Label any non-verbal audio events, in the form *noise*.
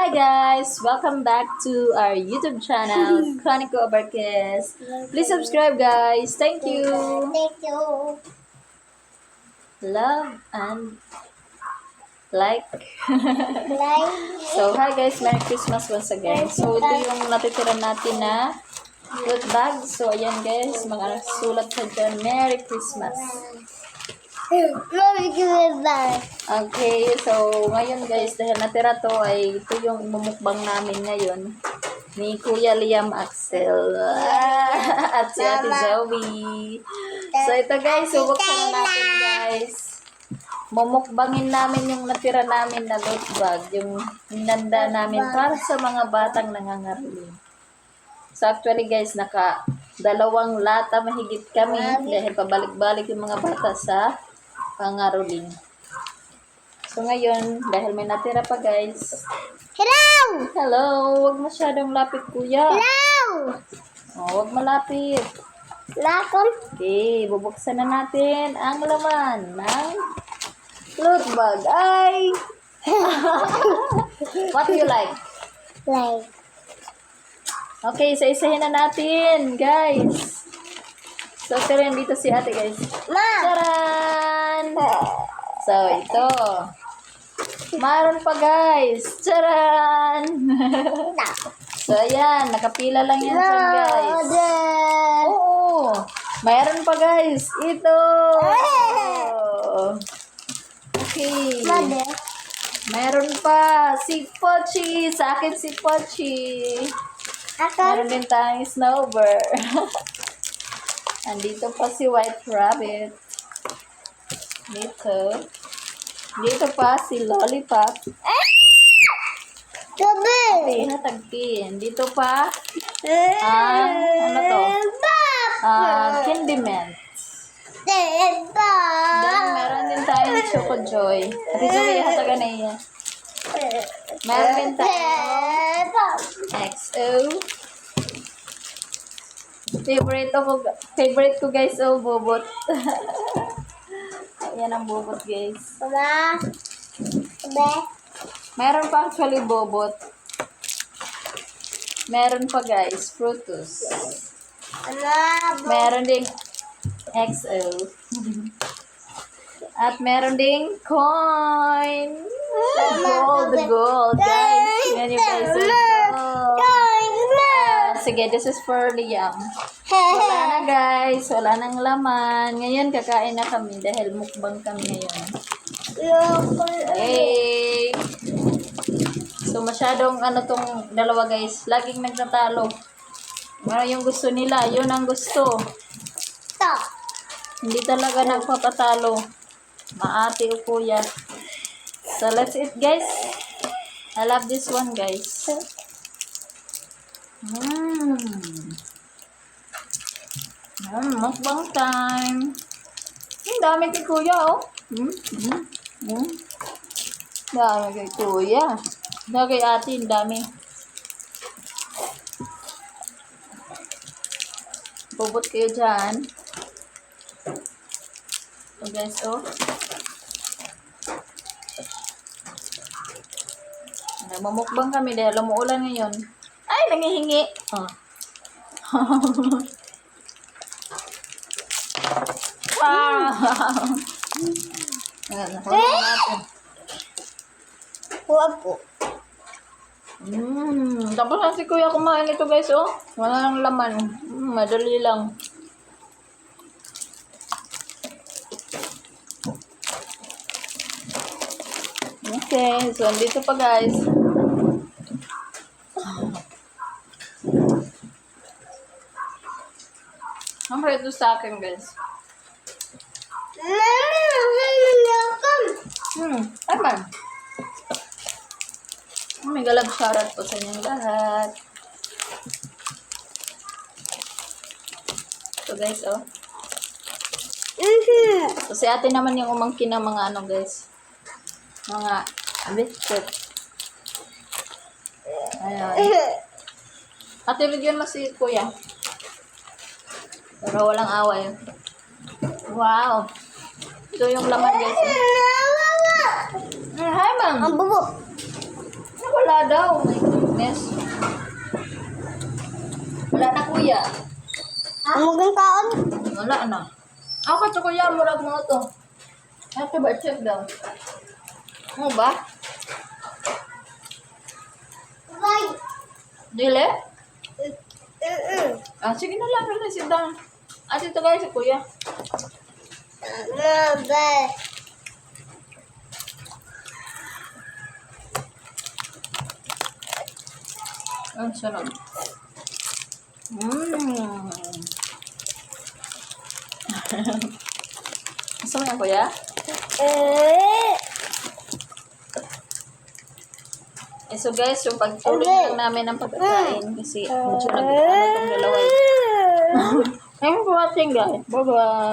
Hi guys! Welcome back to our YouTube channel, *laughs* Chronicle Abarquez. Please subscribe guys. Thank you. Thank you. Love and like. Like, *laughs* so hi guys, Merry Christmas once again. So ito yung natitira natin na fruit bag. So ayan guys, mga sulat sa dyan. Merry Christmas. Me that. Okay, so ngayon guys, dahil natira to ay ito yung imumukbang namin ngayon ni Kuya Liam Axel *laughs* at si Ate Zoe. So ito guys, subuksan na natin guys. Mumukbangin namin yung natira namin na load bag, yung hinanda namin para sa mga batang nangangaroling. So actually guys, naka dalawang lata mahigit kami dahil pabalik-balik yung mga bata sa pangaroling. So ngayon, dahil may natira pa guys. Hello! Hello, wag masyadong lapit kuya. Hello! Oh, wag malapit. Lakom? Okay, bubuksan na natin ang laman ng loot bag. Ay! *laughs* What do you like? Like, Okay, isa-isahin na natin, guys. So, pero dito si ate, guys. Ma! Charan! So, ito. Maron pa, guys. Charan! so, ayan. Nakapila lang yan dyan, guys. Oo. Mayroon pa, guys. Ito. Okay. Meron pa. Si Pochi. Sa akin si Pochi. Meron din tayong snowbird. *laughs* Andito pa si White Rabbit. Dito. Dito pa si Lollipop. Gabi! Okay, natagpin. Dito pa, ah, ano to? Ah, Candyman. Then, meron din tayong Choco Joy. Ate Zoe, hataga na iya. Meron din tayong XO. Favorite ako, favorite ko guys, oh, bobot. *laughs* Ayan ang bobot guys. Mama? Gabi? Meron pa actually bobot. Meron pa guys, frutus. Mama? Meron ding XO. At meron ding coin. Gold, gold. Guys, yan yung guys. gold. Ah, sige, this is for Liam. Wala na *laughs* guys. Wala nang laman. Ngayon, kakain na kami dahil mukbang kami ngayon. Hey! So, masyadong ano tong dalawa guys. Laging nagtatalo. Ano yung gusto nila, yun ang gusto. Hindi talaga nagpapatalo. Maati o kuya. So, let's eat guys. I love this one guys. Mmm. Mm, mukbang time. Ang dami kay kuya, oh. Mm, mm, mm. Dami kay kuya. Dami kay ate, ang dami. Bubot kayo dyan. So guys, oh. Namumukbang kami dahil umuulan ngayon. Ay, nangihingi. Oh. *laughs* wow! Ayan, nahulog natin. Huwag po. Mm, tapos na si kuya kumain ito guys, oh. Wala nang laman. Mm, madali lang. Okay, so andito pa guys. Ang ito sa akin guys. Hmm, tama. May galag shoutout po sa inyong lahat. So guys, oh. So si ate naman yung umangkin ng mga ano guys. Mga biscuit. Ayan. Ate, bigyan mo si kuya. Pero walang away. Wow. Ito yung laman guys. Oh. Hi, ma'am. Ang bubo. Wala daw. My goodness. Wala na kuya. Ang magang kaon. Wala na. Ako ka kuya, murag mo to. Ito ba, check daw. Ano ba? Bye. Dili? Mm-mm. Ah, sige na lang, sit down. At ito guys, si kuya. Mama. Ang sarap. Mmm. *laughs* Gusto mo yan, kuya? Eh. So guys, yung pagtuloy lang namin ng pagkakain kasi medyo nag-ano itong dalawa eh. *laughs* Thank you for watching guys. Bye-bye.